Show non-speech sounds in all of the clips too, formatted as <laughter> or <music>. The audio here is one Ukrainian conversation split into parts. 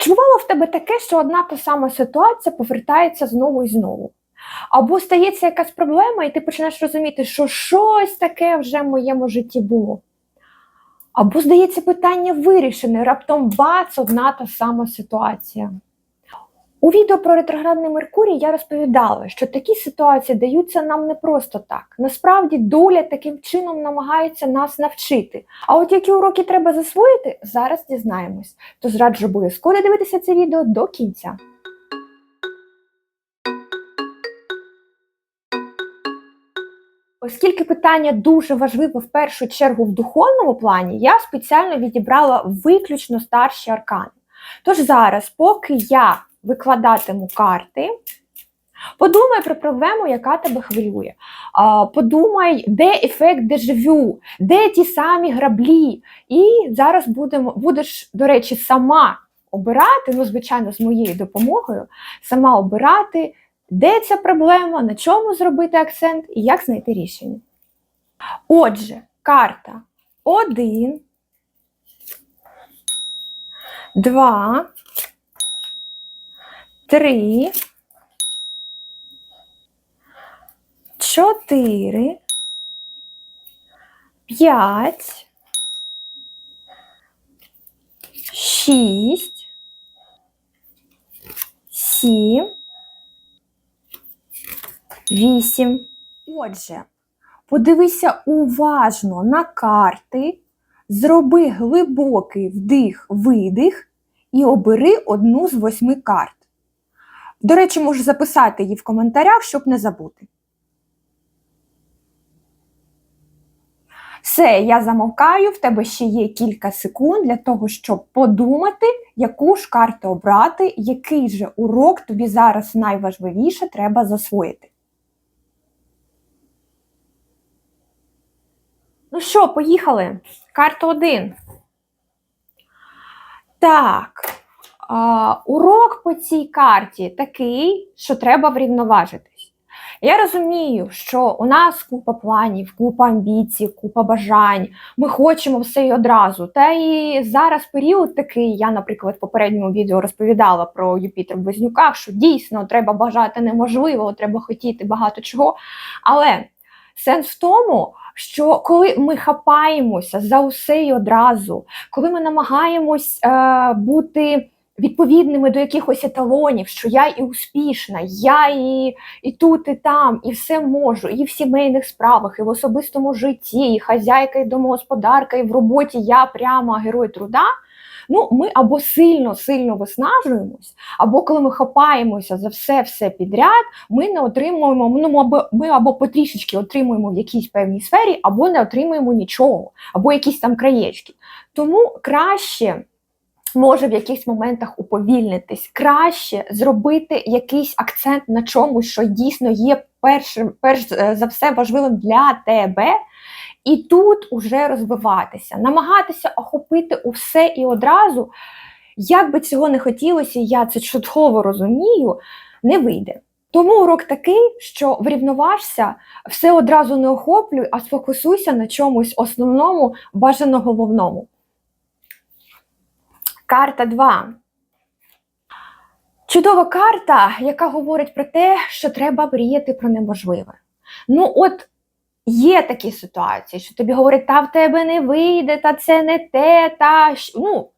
Чи бувало в тебе таке, що одна та сама ситуація повертається знову і знову? Або стається якась проблема, і ти починаєш розуміти, що щось таке вже в моєму житті було. Або, здається, питання вирішене, раптом бац, одна та сама ситуація. У відео про ретроградний Меркурій я розповідала, що такі ситуації даються нам не просто так. Насправді доля таким чином намагається нас навчити. А от які уроки треба засвоїти, зараз дізнаємось. Тож раджу обов'язково дивитися це відео до кінця. Оскільки питання дуже важливе в першу чергу в духовному плані, я спеціально відібрала виключно старші аркани. Тож зараз, поки я викладатиму карти, подумай про проблему, яка тебе хвилює. Подумай, де ефект дежавю, де ті самі граблі. І зараз будемо, будеш, до речі, сама обирати, ну, звичайно, з моєю допомогою, сама обирати, де ця проблема, на чому зробити акцент і як знайти рішення. Отже, карта 1, 2, 3, 4, 5, 6, 7, 8. Отже, подивися уважно на карти, зроби глибокий вдих-видих і обери одну з восьми карт. До речі, можеш записати її в коментарях, щоб не забути. Все, я замовкаю, в тебе ще є кілька секунд для того, щоб подумати, яку ж карту обрати, який же урок тобі зараз найважливіше треба засвоїти. Ну що, поїхали? Карта 1. Так. А, урок по цій карті такий, що треба врівноважитись. Я розумію, що у нас купа планів, купа амбіцій, купа бажань. Ми хочемо все і одразу. Та і зараз період такий, я, наприклад, в попередньому відео розповідала про Юпітер в Близнюках, що дійсно треба бажати неможливого, треба хотіти багато чого. Але сенс в тому, що коли ми хапаємося за усе і одразу, коли ми намагаємось е, бути відповідними до якихось еталонів, що я і успішна, я і, і тут, і там, і все можу, і в сімейних справах, і в особистому житті, і хазяйка, і домогосподарка, і в роботі я прямо герой труда. Ну, ми або сильно сильно виснажуємось, або коли ми хапаємося за все все підряд, ми не отримуємо. Ну або ми або потрішечки отримуємо в якійсь певній сфері, або не отримуємо нічого, або якісь там краєчки. Тому краще може в якихось моментах уповільнитись. Краще зробити якийсь акцент на чомусь, що дійсно є першим, перш е, за все важливим для тебе. І тут уже розвиватися, намагатися охопити усе і одразу, як би цього не хотілося, я це чудово розумію, не вийде. Тому урок такий, що врівноважся, все одразу не охоплюй, а сфокусуйся на чомусь основному, бажано головному. Карта 2. Чудова карта, яка говорить про те, що треба мріяти про неможливе. Ну, от є такі ситуації, що тобі говорять, та в тебе не вийде, та це не те, та ну.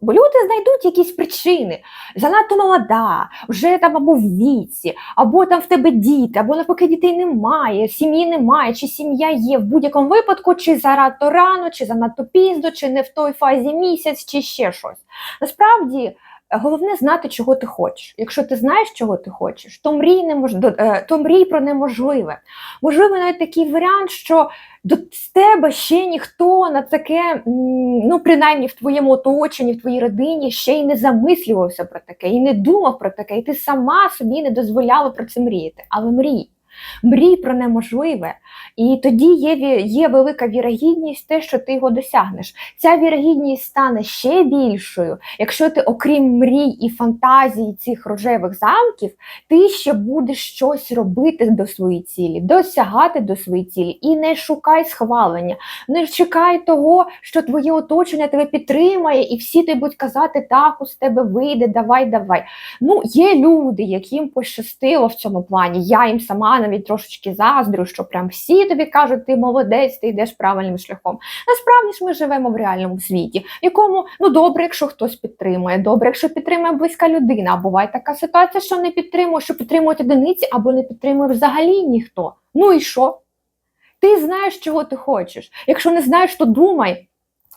Бо люди знайдуть якісь причини. Занадто молода, вже там або в віці, або там в тебе діти, або навпаки дітей немає, сім'ї немає, чи сім'я є в будь-якому випадку, чи занадто рано, чи занадто пізно, чи не в той фазі місяць, чи ще щось. Насправді. Головне знати, чого ти хочеш. Якщо ти знаєш, чого ти хочеш, то мрій немож... то мрій про неможливе. Можливо, навіть такий варіант, що до тебе ще ніхто на таке, ну принаймні в твоєму оточенні, в твоїй родині ще й не замислювався про таке, і не думав про таке, і ти сама собі не дозволяла про це мріяти. Але мрій. Мрій про неможливе, і тоді є, є велика вірогідність те, що ти його досягнеш. Ця вірогідність стане ще більшою, якщо ти, окрім мрій і фантазій цих рожевих замків, ти ще будеш щось робити до своєї цілі, досягати до своєї цілі. І не шукай схвалення, не чекай того, що твоє оточення тебе підтримає, і всі тобі будуть казати, так, з тебе вийде, давай, давай. Ну, є люди, яким пощастило в цьому плані. Я їм сама навіть трошечки заздрю, що прям всі тобі кажуть, ти молодець, ти йдеш правильним шляхом. Насправді ж ми живемо в реальному світі, в якому ну добре, якщо хтось підтримує, добре, якщо підтримує близька людина. А буває така ситуація, що не підтримує, що підтримують одиниці або не підтримує взагалі ніхто. Ну і що? Ти знаєш, чого ти хочеш. Якщо не знаєш, то думай.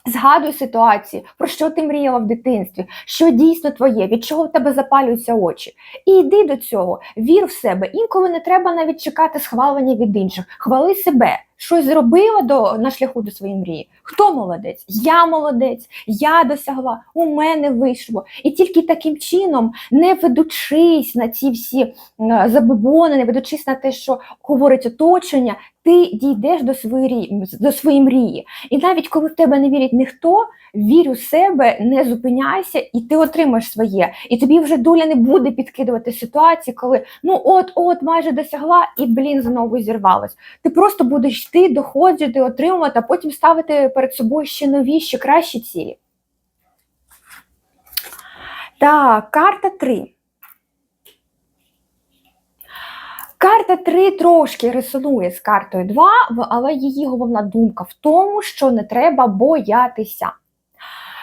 Згадуй ситуації, про що ти мріяла в дитинстві, що дійсно твоє, від чого в тебе запалюються очі. І йди до цього, вір в себе. Інколи не треба навіть чекати схвалення від інших. Хвали себе. Щось зробила до, на шляху до своєї мрії. Хто молодець? Я молодець, я досягла, у мене вийшло. І тільки таким чином, не ведучись на ці всі е, забобони, не ведучись на те, що говорить оточення, ти дійдеш до своєї, до своєї мрії. І навіть коли в тебе не вірить ніхто, вір у себе, не зупиняйся, і ти отримаєш своє. І тобі вже доля не буде підкидувати ситуації, коли ну от-от майже досягла, і блін знову зірвалась. Ти просто будеш йти, доходити, отримувати, а потім ставити перед собою ще нові, ще кращі цілі. Так, карта 3. Карта 3 трошки резонує з картою 2, але її головна думка в тому, що не треба боятися.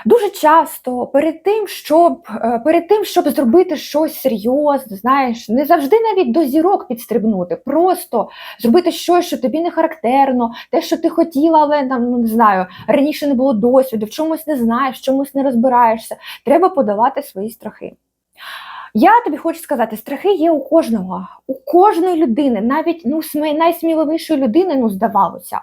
Дуже часто перед тим, щоб е, перед тим, щоб зробити щось серйозне, знаєш, не завжди навіть до зірок підстрибнути, просто зробити щось, що тобі не характерно, те, що ти хотіла, але там ну не знаю, раніше не було досвіду, в чомусь не знаєш, в чомусь не розбираєшся. Треба подавати свої страхи. Я тобі хочу сказати, страхи є у кожного, у кожної людини, навіть ну, найсміливішої людини, ну, здавалося.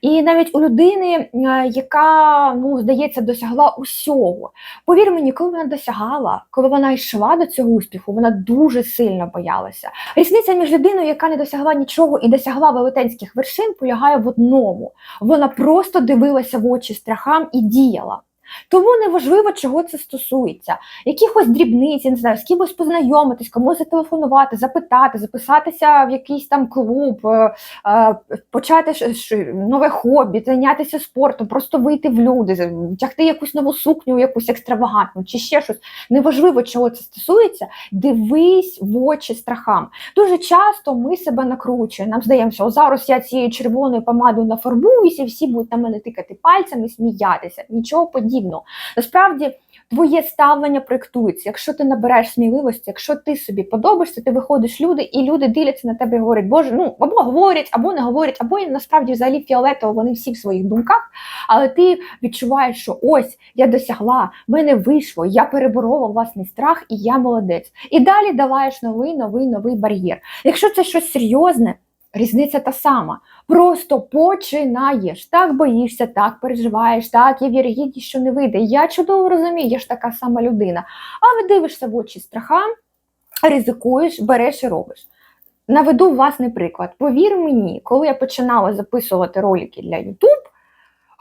І навіть у людини, е, яка, ну, здається, досягла усього. Повір мені, коли вона досягала, коли вона йшла до цього успіху, вона дуже сильно боялася. Різниця між людиною, яка не досягла нічого і досягла велетенських вершин, полягає в одному. Вона просто дивилася в очі страхам і діяла. Тому неважливо, чого це стосується. Якихось дрібниць, я не знаю, з кимось познайомитись, комусь зателефонувати, запитати, записатися в якийсь там клуб, е, е, почати нове хобі, зайнятися спортом, просто вийти в люди, вдягти якусь нову сукню, якусь екстравагантну чи ще щось. Неважливо, чого це стосується, дивись в очі страхам. Дуже часто ми себе накручуємо. Нам здається, о, зараз я цією червоною помадою нафарбуюся, всі будуть на мене тикати пальцями, сміятися. Нічого подібного. Насправді, твоє ставлення проєктується. Якщо ти набираєш сміливості, якщо ти собі подобаєшся, ти виходиш люди, і люди дивляться на тебе і говорять, Боже, ну або говорять, або не говорять, або насправді взагалі фіолетово, вони всі в своїх думках, але ти відчуваєш, що ось я досягла, мене вийшло, я переборола власний страх, і я молодець. І далі долаєш новий, новий, новий бар'єр. Якщо це щось серйозне, різниця та сама. Просто починаєш. Так боїшся, так переживаєш, так є вірогідність, що не вийде. Я чудово розумію, я ж така сама людина. Але дивишся в очі страхам, ризикуєш, береш і робиш. Наведу власний приклад. Повір мені, коли я починала записувати ролики для YouTube,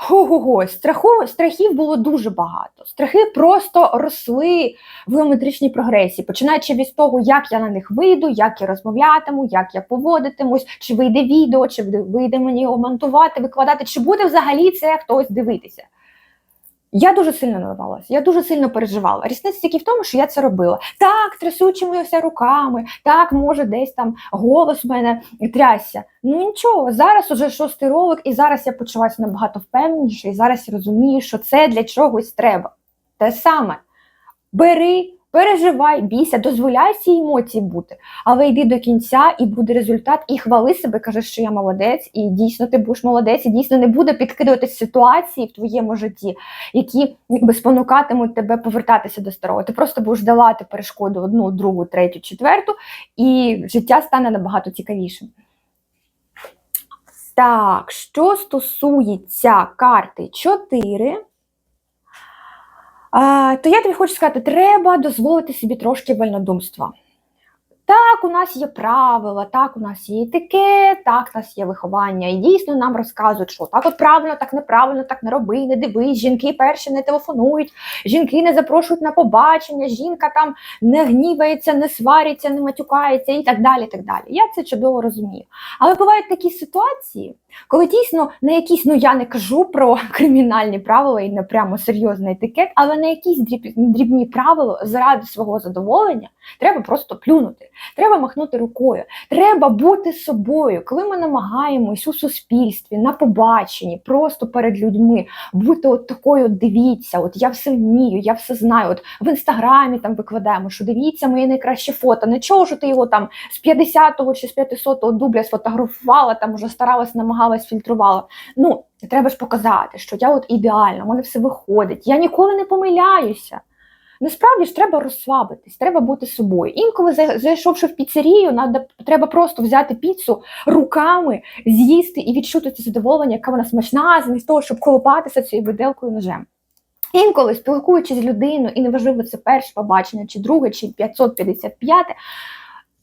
Ого-го, страху, страхів було дуже багато. Страхи просто росли в геометричній прогресії, починаючи від того, як я на них вийду, як я розмовлятиму, як я поводитимусь, чи вийде відео, чи вийде мені монтувати, викладати, чи буде взагалі це хтось дивитися. Я дуже сильно нервувалася, я дуже сильно переживала. Різниця тільки в тому, що я це робила. Так, трясучимися руками, так, може, десь там голос в мене трясся. Ну нічого, зараз уже шостий ролик, і зараз я почуваюся набагато впевненіше, і зараз я розумію, що це для чогось треба. Те саме. Бери, переживай, бійся, дозволяй ці емоції бути, але йди до кінця, і буде результат, і хвали себе, кажеш, що я молодець, і дійсно ти будеш молодець, і дійсно не буде підкидуватись ситуації в твоєму житті, які спонукатимуть тебе повертатися до старого. Ти просто будеш долати перешкоду одну, другу, третю, четверту, і життя стане набагато цікавішим. Так, що стосується карти 4, а, то я тобі хочу сказати, треба дозволити собі трошки вольнодумства. Так, у нас є правила, так, у нас є етикет, так, у нас є виховання. І дійсно нам розказують, що так от правильно, так неправильно, так не роби, не дивись, жінки перші не телефонують, жінки не запрошують на побачення, жінка там не гнівається, не свариться, не матюкається і так далі. і так далі. Я це чудово розумію. Але бувають такі ситуації, коли дійсно на якісь, ну я не кажу про <laughs> кримінальні правила і не прямо серйозний етикет, але на якісь дріб- дрібні правила заради свого задоволення треба просто плюнути, треба махнути рукою, треба бути собою. Коли ми намагаємось у суспільстві, на побаченні, просто перед людьми бути от такою, дивіться, от я все вмію, я все знаю. От в інстаграмі там викладаємо, що дивіться моє найкраще фото. Нічого, що ти його там з 50-го чи з 500-го дубля сфотографувала, там уже старалась, намагалась, фільтрувала. Ну, треба ж показати, що я от ідеальна, в мене все виходить, я ніколи не помиляюся. Насправді ж треба розслабитись, треба бути собою. Інколи зайшовши в піцерію, треба просто взяти піцу руками, з'їсти і відчути це задоволення, яка вона смачна, замість того, щоб колупатися цією виделкою ножем. Інколи, спілкуючись з людиною, і неважливо, це перше побачення, чи друге, чи 555,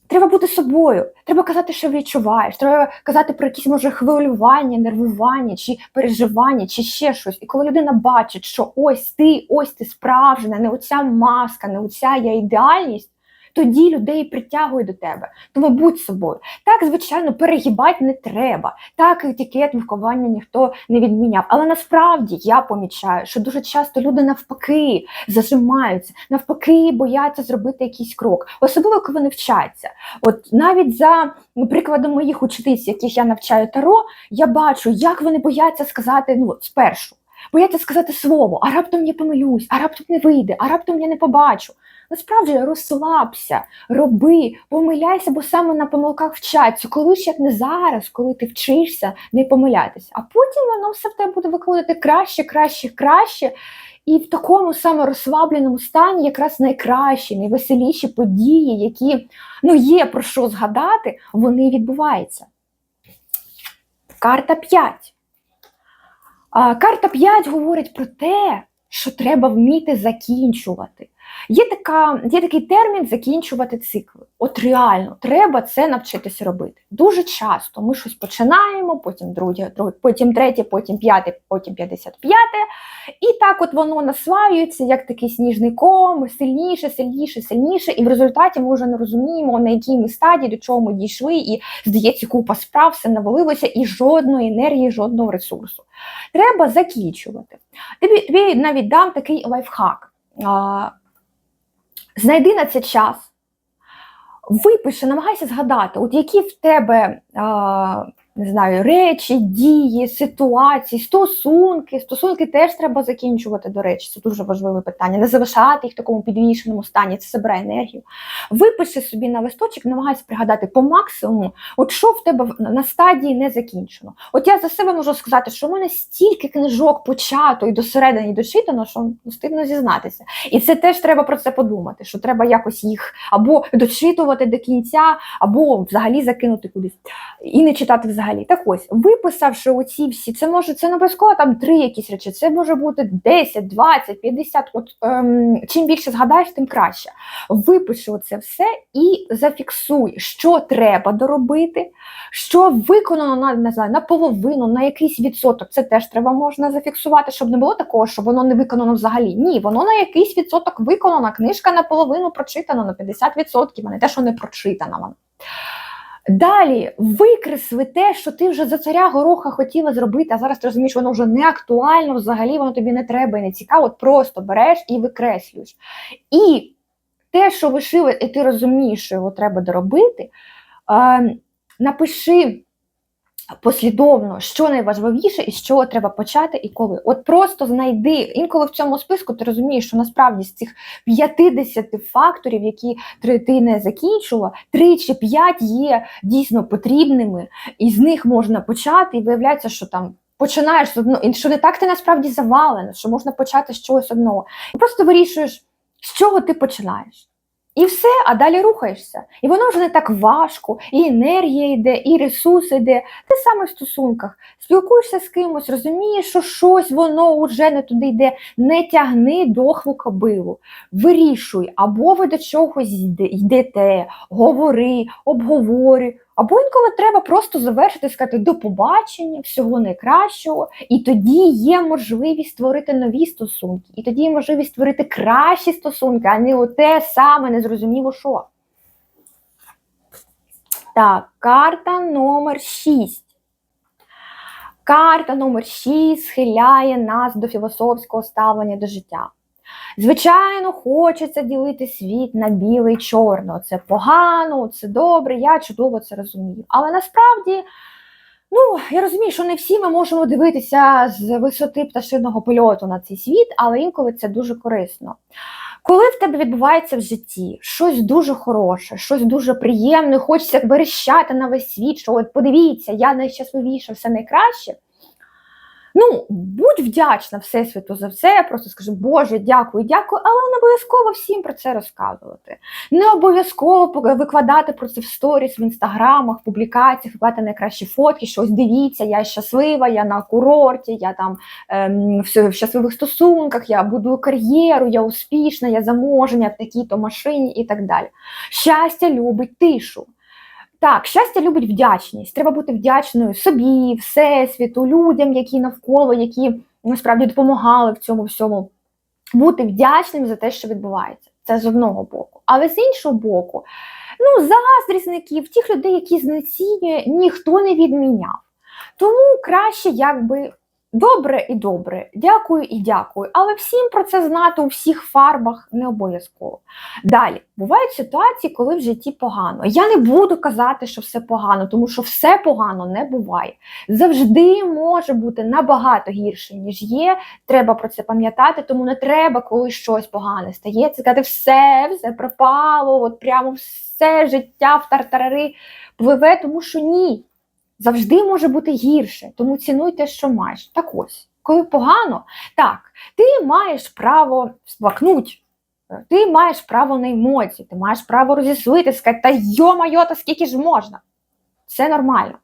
треба бути собою. Треба казати, що відчуваєш. Треба казати про якісь може хвилювання, нервування, чи переживання, чи ще щось. І коли людина бачить, що ось ти, ось ти справжня, не оця маска, не оця я ідеальність. Тоді людей притягує до тебе. Тому будь собою. Так, звичайно, перегибати не треба. Так, етикет виховання ніхто не відміняв. Але насправді я помічаю, що дуже часто люди навпаки зажимаються, навпаки, бояться зробити якийсь крок, особливо коли вони вчаться. От навіть за ну, прикладом моїх учениць, яких я навчаю таро, я бачу, як вони бояться сказати ну, спершу. Бояться сказати слово, а раптом я помилюсь, а раптом не вийде, а раптом я не побачу. Насправді розслабся, роби, помиляйся, бо саме на помилках вчаться. Коли ж як не зараз, коли ти вчишся не помилятися, а потім воно все в тебе буде виходити краще, краще, краще. І в такому саме розслабленому стані якраз найкращі, найвеселіші події, які ну, є про що згадати, вони відбуваються. Карта 5. А, карта 5 говорить про те, що треба вміти закінчувати. Є, така, є такий термін закінчувати цикли. От реально, треба це навчитися робити. Дуже часто ми щось починаємо, потім друге, друге потім третє, потім п'яте, потім п'ятдесят п'яте. І так от воно насваюється, як такий сніжний ком, сильніше, сильніше, сильніше. І в результаті ми вже не розуміємо, на якій ми стадії, до чого ми дійшли, і здається, купа справ, все навалилося, і жодної енергії, жодного ресурсу. Треба закінчувати. Тобі, тобі навіть дам такий лайфхак. Знайди на це час, випиши, намагайся згадати, от які в тебе не знаю, речі, дії, ситуації, стосунки. Стосунки теж треба закінчувати, до речі, це дуже важливе питання. Не залишати їх в такому підвішеному стані, це забирає енергію. Випиши собі на листочок, намагайся пригадати по максимуму, от що в тебе на стадії не закінчено. От я за себе можу сказати, що в мене стільки книжок почато і до середини дочитано, що ну, стидно зізнатися. І це теж треба про це подумати, що треба якось їх або дочитувати до кінця, або взагалі закинути кудись і не читати взагалі. Так ось, виписавши оці всі, це може це не обов'язково там три якісь речі, це може бути 10, 20, 50. От ем, чим більше згадаєш, тим краще. Випиши оце все і зафіксуй, що треба доробити, що виконано на не знаю, наполовину, на якийсь відсоток. Це теж треба можна зафіксувати, щоб не було такого, що воно не виконано взагалі. Ні, воно на якийсь відсоток виконано. Книжка наполовину прочитана на 50%, а не те, що не прочитана вона. Далі викресли те, що ти вже за царя гороха хотіла зробити, а зараз ти розумієш, воно вже не актуально, взагалі воно тобі не треба і не цікаво. Просто береш і викреслюєш. І те, що вишили, і ти розумієш, що його треба доробити, е, напиши послідовно, що найважливіше і з чого треба почати і коли. От просто знайди. Інколи в цьому списку ти розумієш, що насправді з цих 50 факторів, які ти не закінчила, 3 чи 5 є дійсно потрібними, і з них можна почати, і виявляється, що там. Починаєш з одного, і що не так ти насправді завалена, що можна почати з чогось одного. Просто вирішуєш, з чого ти починаєш. І все, а далі рухаєшся. І воно вже не так важко, і енергія йде, і ресурс йде. Те саме в стосунках. Спілкуєшся з кимось, розумієш, що щось воно вже не туди йде. Не тягни дохлу кобилу. Вирішуй, або ви до чогось йдете, говори, обговорюй. Або інколи треба просто завершити, сказати до побачення, всього найкращого, і тоді є можливість створити нові стосунки, і тоді є можливість створити кращі стосунки, а не оте саме незрозуміло що. Так, карта номер 6. Карта номер 6 схиляє нас до філософського ставлення до життя. Звичайно, хочеться ділити світ на біле і чорно. Це погано, це добре, я чудово це розумію. Але насправді, ну, я розумію, що не всі ми можемо дивитися з висоти пташиного польоту на цей світ, але інколи це дуже корисно. Коли в тебе відбувається в житті щось дуже хороше, щось дуже приємне, хочеться верещати на весь світ, що от подивіться, я найщасливіша, все найкраще. Ну, будь вдячна Всесвіту за все, просто скажи, Боже, дякую, дякую, але не обов'язково всім про це розказувати. Не обов'язково викладати про це в сторіс, в інстаграмах, в публікаціях, викладати найкращі фотки, що ось дивіться, я щаслива, я на курорті, я там ем, в, щасливих стосунках, я будую кар'єру, я успішна, я заможена, в такій-то машині і так далі. Щастя любить тишу. Так, щастя любить вдячність. Треба бути вдячною собі, всесвіту, людям, які навколо, які насправді допомагали в цьому всьому. Бути вдячним за те, що відбувається. Це з одного боку. Але з іншого боку, ну, заздрісників, тих людей, які знецінює, ніхто не відміняв. Тому краще, якби добре і добре, дякую і дякую. Але всім про це знати у всіх фарбах не обов'язково. Далі бувають ситуації, коли в житті погано. Я не буду казати, що все погано, тому що все погано не буває. Завжди може бути набагато гірше, ніж є. Треба про це пам'ятати, тому не треба, коли щось погане стається, сказати все, все пропало, от прямо все життя в тартарари пливе, тому що ні. Завжди може бути гірше, тому цінуй те, що маєш. Так ось, коли погано, так, ти маєш право сплакнуть, ти маєш право на емоції, ти маєш право розіслити, сказати, та йо-майо, та скільки ж можна. Це нормально.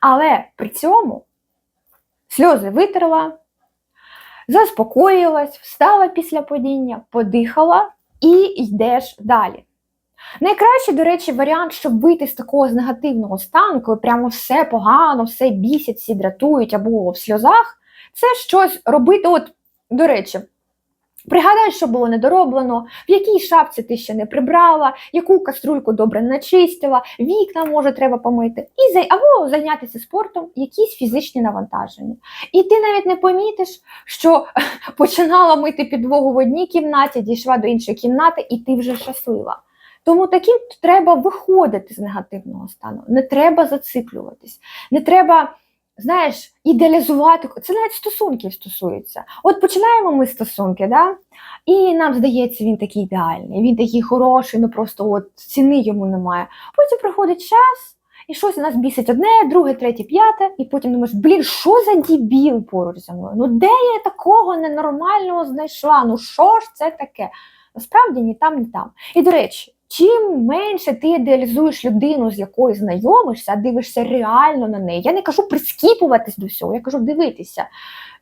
Але при цьому сльози витерла, заспокоїлась, встала після падіння, подихала і йдеш далі. Найкращий, до речі, варіант, щоб вийти з такого з негативного стану, коли прямо все погано, все бісять, всі дратують або в сльозах, це щось робити. От, до речі, пригадай, що було недороблено, в якій шапці ти ще не прибрала, яку каструльку добре начистила, вікна може треба помити, і зай- або зайнятися спортом, якісь фізичні навантаження. І ти навіть не помітиш, що <laughs> починала мити підлогу в одній кімнаті, дійшла до іншої кімнати, і ти вже щаслива. Тому таким треба виходити з негативного стану. Не треба зациклюватись, не треба, знаєш, ідеалізувати. Це навіть стосунків стосується. От починаємо ми стосунки, да? і нам здається, він такий ідеальний, він такий хороший, ну просто от ціни йому немає. Потім приходить час, і щось у нас бісить одне, друге, третє, п'яте, і потім думаєш, блін, що за дібіл поруч зі мною? Ну де я такого ненормального знайшла? Ну що ж це таке? Насправді ні там, ні там. І до речі. Чим менше ти ідеалізуєш людину, з якою знайомишся, дивишся реально на неї. Я не кажу прискіпуватись до всього, я кажу дивитися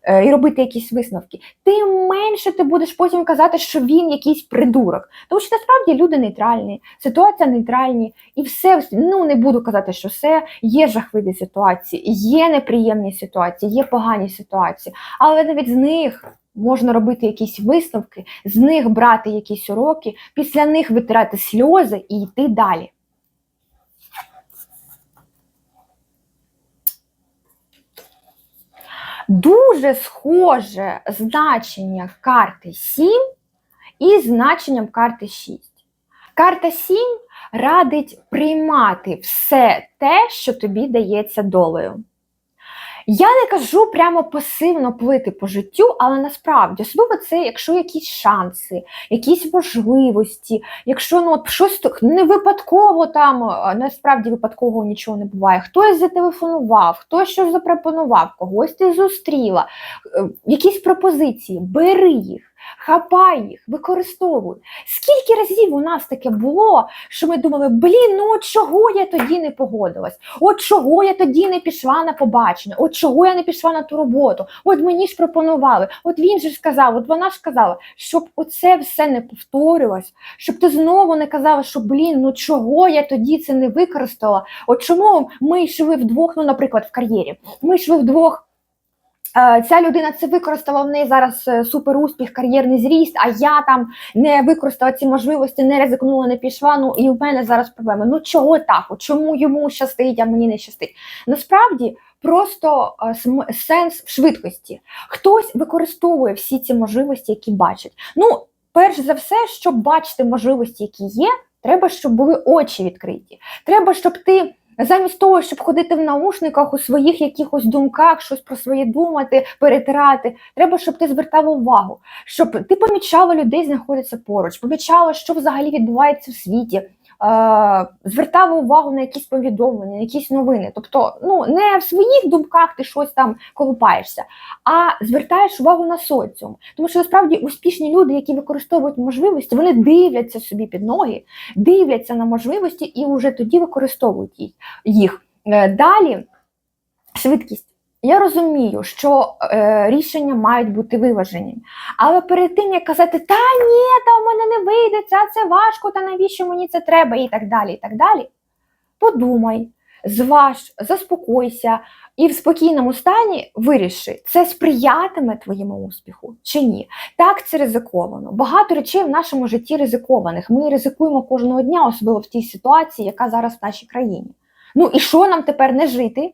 е, і робити якісь висновки. Тим менше ти будеш потім казати, що він якийсь придурок. Тому що насправді люди нейтральні, ситуація нейтральні, і все ну не буду казати, що все є жахливі ситуації, є неприємні ситуації, є погані ситуації, але навіть з них можна робити якісь висновки, з них брати якісь уроки, після них витирати сльози і йти далі. Дуже схоже значення карти 7 із значенням карти 6. Карта 7 радить приймати все те, що тобі дається долею. Я не кажу прямо пасивно плити по життю, але насправді особливо це, якщо якісь шанси, якісь можливості, якщо ну от щось не випадково там, насправді випадково нічого не буває. Хтось зателефонував, хтось щось запропонував, когось ти зустріла, е, якісь пропозиції, бери їх. Хапай їх, використовуй. Скільки разів у нас таке було, що ми думали, блін, ну от чого я тоді не погодилась? От чого я тоді не пішла на побачення? От чого я не пішла на ту роботу? От мені ж пропонували, от він же сказав, от вона ж сказала, щоб оце все не повторювалось, щоб ти знову не казала, що блін, ну чого я тоді це не використала? От чому ми йшли вдвох, ну, наприклад, в кар'єрі, ми йшли вдвох. Е, Ця людина це використала в неї зараз е, супер успіх, кар'єрний зріст, а я там не використала ці можливості, не ризикнула, не пішла. Ну і в мене зараз проблеми. Ну чого так? Чому йому щастить, а мені не щастить? Насправді просто е, сенс в швидкості. Хтось використовує всі ці можливості, які бачить. Ну, перш за все, щоб бачити можливості, які є, треба, щоб були очі відкриті. Треба, щоб ти. Замість того, щоб ходити в наушниках у своїх якихось думках, щось про своє думати, перетирати, треба, щоб ти звертав увагу, щоб ти помічала людей, знаходиться поруч, помічала, що взагалі відбувається в світі, звертала увагу на якісь повідомлення, на якісь новини. Тобто, ну не в своїх думках ти щось там колупаєшся, а звертаєш увагу на соціум. Тому що насправді успішні люди, які використовують можливості, вони дивляться собі під ноги, дивляться на можливості і вже тоді використовують їх їх. Е, Далі швидкість. Я розумію, що е, рішення мають бути виважені. Але перед тим, як казати, та ні, та в мене не вийде, це, це важко, та навіщо мені це треба, і так далі, і так далі. Подумай, зваж, заспокойся і в спокійному стані виріши, це сприятиме твоєму успіху чи ні. Так, це ризиковано. Багато речей в нашому житті ризикованих. Ми ризикуємо кожного дня, особливо в тій ситуації, яка зараз в нашій країні. Ну і що нам тепер не жити?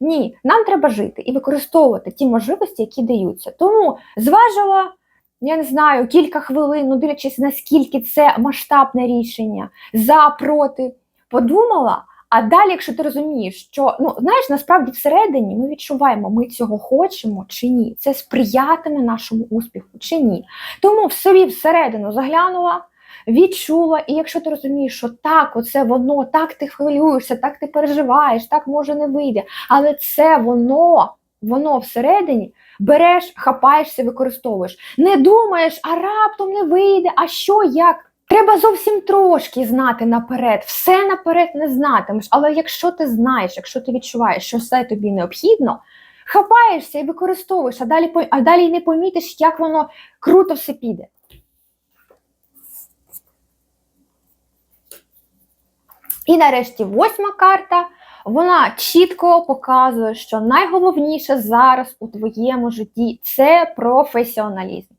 Ні, нам треба жити і використовувати ті можливості, які даються. Тому зважила, я не знаю, кілька хвилин, ну дивлячись, наскільки це масштабне рішення, за, проти, подумала. А далі, якщо ти розумієш, що ну знаєш, насправді всередині ми відчуваємо, ми цього хочемо чи ні, це сприятиме нашому успіху чи ні. Тому в собі всередину заглянула, відчула, і якщо ти розумієш, що так, оце воно, так ти хвилюєшся, так ти переживаєш, так може не вийде, але це воно, воно всередині. Береш, хапаєшся, використовуєш. Не думаєш, а раптом не вийде, а що як? Треба зовсім трошки знати наперед, все наперед не знатимеш. Але якщо ти знаєш, якщо ти відчуваєш, що все тобі необхідно, хапаєшся і використовуєш, а далі, а далі не помітиш, як воно круто все піде. І нарешті восьма карта. Вона чітко показує, що найголовніше зараз у твоєму житті це професіоналізм.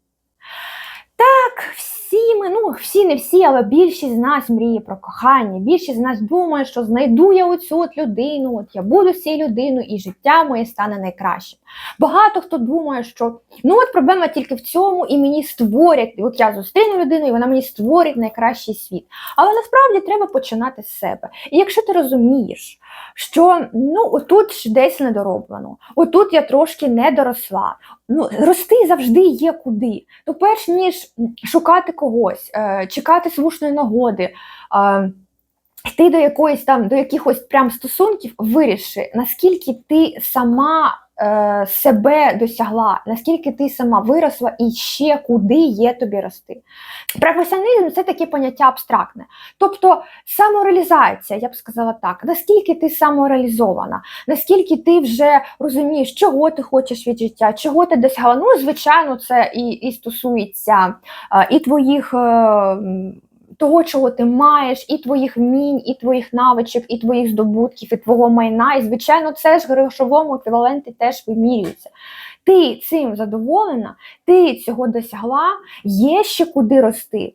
Так, всі ми, ну всі не всі, але більшість з нас мріє про кохання. Більшість з нас думає, що знайду я оцю от людину, от я буду цією людиною, і життя моє стане найкращим. Багато хто думає, що ну от проблема тільки в цьому, і мені створять, от я зустріну людину, і вона мені створить найкращий світ. Але насправді треба починати з себе. І якщо ти розумієш, що ну отут десь недороблено, отут я трошки не доросла. Ну, рости завжди є куди. То перш ніж шукати когось, е, чекати слушної нагоди. Йти до якоїсь там до якихось прям стосунків, виріши, наскільки ти сама е, себе досягла, наскільки ти сама виросла і ще куди є тобі рости. Професіоналізм це таке поняття абстрактне. Тобто самореалізація, я б сказала так, наскільки ти самореалізована, наскільки ти вже розумієш, чого ти хочеш від життя, чого ти досягла. Ну, звичайно, це і, і стосується е, і твоїх. Е, того, чого ти маєш, і твоїх вмінь, і твоїх навичок, і твоїх здобутків, і твого майна. І, звичайно, це ж грошовому еквіваленті теж вимірюється. Ти цим задоволена, ти цього досягла, є ще куди рости.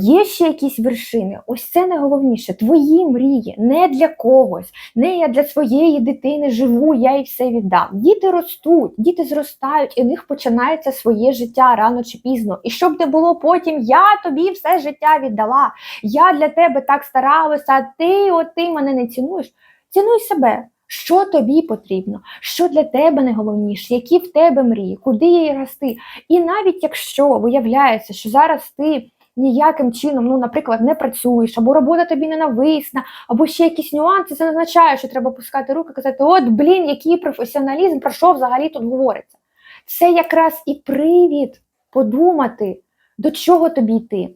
Є ще якісь вершини. Ось це найголовніше. Твої мрії не для когось, не я для своєї дитини живу, я їй все віддам. Діти ростуть, діти зростають, і в них починається своє життя рано чи пізно. І щоб не було потім, я тобі все життя віддала, я для тебе так старалася, а ти, от ти мене не цінуєш. Цінуй себе. Що тобі потрібно, що для тебе найголовніше, які в тебе мрії, куди їй рости. І навіть якщо виявляється, що зараз ти ніяким чином, ну, наприклад, не працюєш, або робота тобі ненависна, або ще якісь нюанси, це не означає, що треба пускати руки і казати, от, блін, який професіоналізм, про що взагалі тут говориться. Це якраз і привід подумати, до чого тобі йти.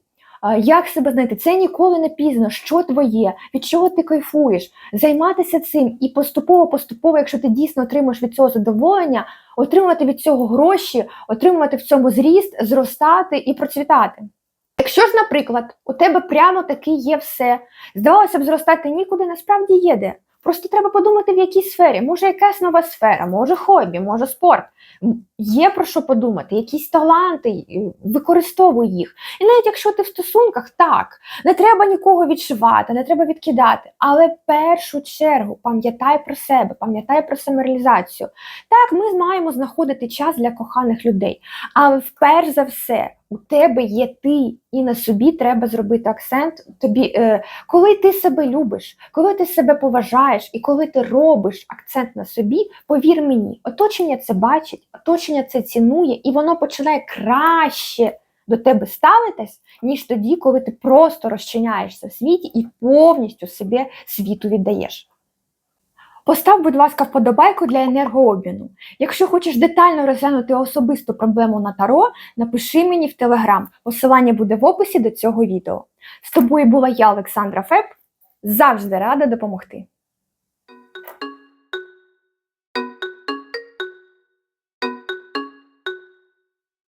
Як себе знайти? Це ніколи не пізно, що твоє, від чого ти кайфуєш, займатися цим і поступово-поступово, якщо ти дійсно отримуєш від цього задоволення, отримувати від цього гроші, отримувати в цьому зріст, зростати і процвітати. Якщо ж, наприклад, у тебе прямо таки є все, здавалося б, зростати нікуди, насправді є де. Просто треба подумати, в якій сфері. Може, якась нова сфера, може хобі, може спорт. Є про що подумати, якісь таланти, використовуй їх. І навіть якщо ти в стосунках, так, не треба нікого відшивати, не треба відкидати. Але в першу чергу пам'ятай про себе, пам'ятай про самореалізацію. Так, ми маємо знаходити час для коханих людей. Але вперш за все, у тебе є ти, і на собі треба зробити акцент. Тобі, е, коли ти себе любиш, коли ти себе поважаєш, і коли ти робиш акцент на собі, повір мені, оточення це бачить, оточення це цінує, і воно починає краще до тебе ставитись, ніж тоді, коли ти просто розчиняєшся в світі і повністю себе світу віддаєш. Постав, будь ласка, вподобайку для енергообміну. Якщо хочеш детально розглянути особисту проблему на таро, напиши мені в телеграм. Посилання буде в описі до цього відео. З тобою була я, Олександра Феб. Завжди рада допомогти.